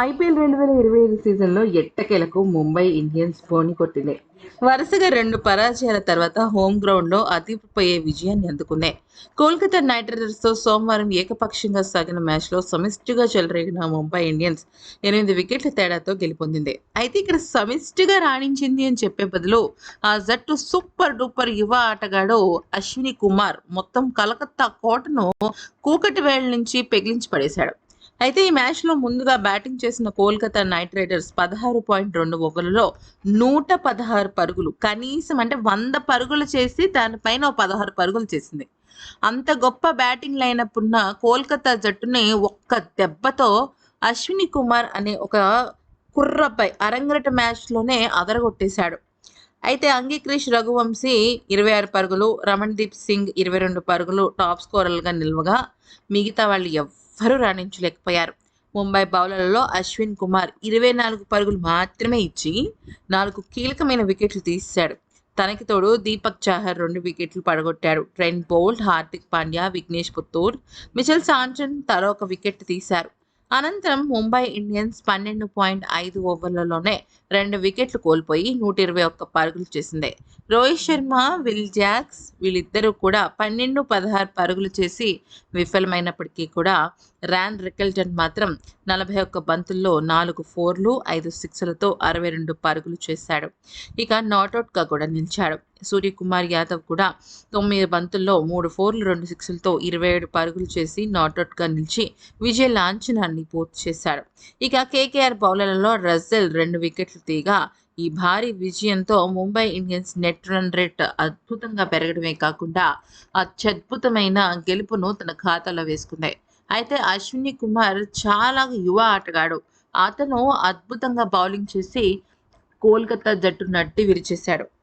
IPL రెండు వేల ఇరవై ఐదు సీజన్లో ఎట్టకేలకు ముంబై ఇండియన్స్ బోని కొట్టింది. వరుసగా రెండు పరాజయాల తర్వాత హోమ్ గ్రౌండ్లో అతిపోయే విజయాన్ని అందుకుంది. కోల్కతా నైట్ రైడర్స్తో సోమవారం ఏకపక్షంగా సాగిన మ్యాచ్లో సమిష్టిగా చెలరేగిన ముంబై ఇండియన్స్ ఎనిమిది వికెట్ల తేడాతో గెలుపొందింది. అయితే ఇక్కడ సమిష్టిగా రాణించింది అని చెప్పే బదులు ఆ జట్టు సూపర్ డూపర్ యువ ఆటగాడు అశ్విని కుమార్ మొత్తం కలకత్తా కోటను కూకటి వేళ్ళ నుంచి పెగిలించి పడేశాడు. అయితే ఈ మ్యాచ్లో ముందుగా బ్యాటింగ్ చేసిన కోల్కతా నైట్ రైడర్స్ పదహారు పాయింట్ రెండు ఓవర్లలో నూట పదహారు పరుగులు కనీసం అంటే వంద పరుగులు చేసి దానిపైన ఓ పదహారు పరుగులు చేసింది. అంత గొప్ప బ్యాటింగ్ లైనప్ ఉన్న కోల్కతా జట్టుని ఒక్క దెబ్బతో అశ్విని కుమార్ అనే ఒక కుర్రపై అరంగరట మ్యాచ్లోనే అదరగొట్టేశాడు. అయితే అంగీక్రిష్ రఘువంశీ ఇరవై ఆరు పరుగులు రమణ్దీప్ సింగ్ ఇరవై రెండు పరుగులు టాప్ స్కోరర్లుగా నిల్వగా మిగతా వాళ్ళు ఎవ్వరూ రాణించలేకపోయారు. ముంబై బౌలర్లలో అశ్విన్ కుమార్ ఇరవై నాలుగు పరుగులు మాత్రమే ఇచ్చి నాలుగు కీలకమైన వికెట్లు తీశాడు. తనకి తోడు దీపక్ చాహర్ రెండు వికెట్లు పడగొట్టాడు. Trent Boult Hardik Pandya Vignesh Puthur Mitchell Santner తరో ఒక వికెట్ తీశారు. అనంతరం ముంబై ఇండియన్స్ పన్నెండు పాయింట్ ఐదు ఓవర్లలోనే రెండు వికెట్లు కోల్పోయి నూట ఇరవై ఒక్క పరుగులు చేసింది. రోహిత్ శర్మ విల్ జాక్స్ వీళ్ళిద్దరూ కూడా పన్నెండు పదహారు పరుగులు చేసి విఫలమైనప్పటికీ కూడా ర్యాన్ రికెల్టన్ మాత్రం నలభై ఒక్క బంతుల్లో నాలుగు ఫోర్లు ఐదు సిక్స్లతో అరవై రెండు పరుగులు చేశాడు. ఇక నాట్అవుట్గా కూడా నిలిచాడు. సూర్యకుమార్ యాదవ్ కూడా తొమ్మిది బంతుల్లో మూడు ఫోర్లు రెండు సిక్స్లతో ఇరవై ఏడు పరుగులు చేసి నాట్అవుట్గా నిలిచి విజయ లాంఛనాన్ని పూర్తి చేశాడు. ఇక కేకేఆర్ బౌలర్లలో రజల్ రెండు వికెట్లు తీగా ఈ భారీ విజయంతో Mumbai Indians net run rate అద్భుతంగా పెరగడమే కాకుండా అత్యద్భుతమైన గెలుపును తన ఖాతాలో వేసుకుంది. అయితే అశ్విని కుమార్ చాలా యువ ఆటగాడు. అతను అద్భుతంగా బౌలింగ్ చేసి కోల్కతా జట్టు నట్టి విరిచేశాడు.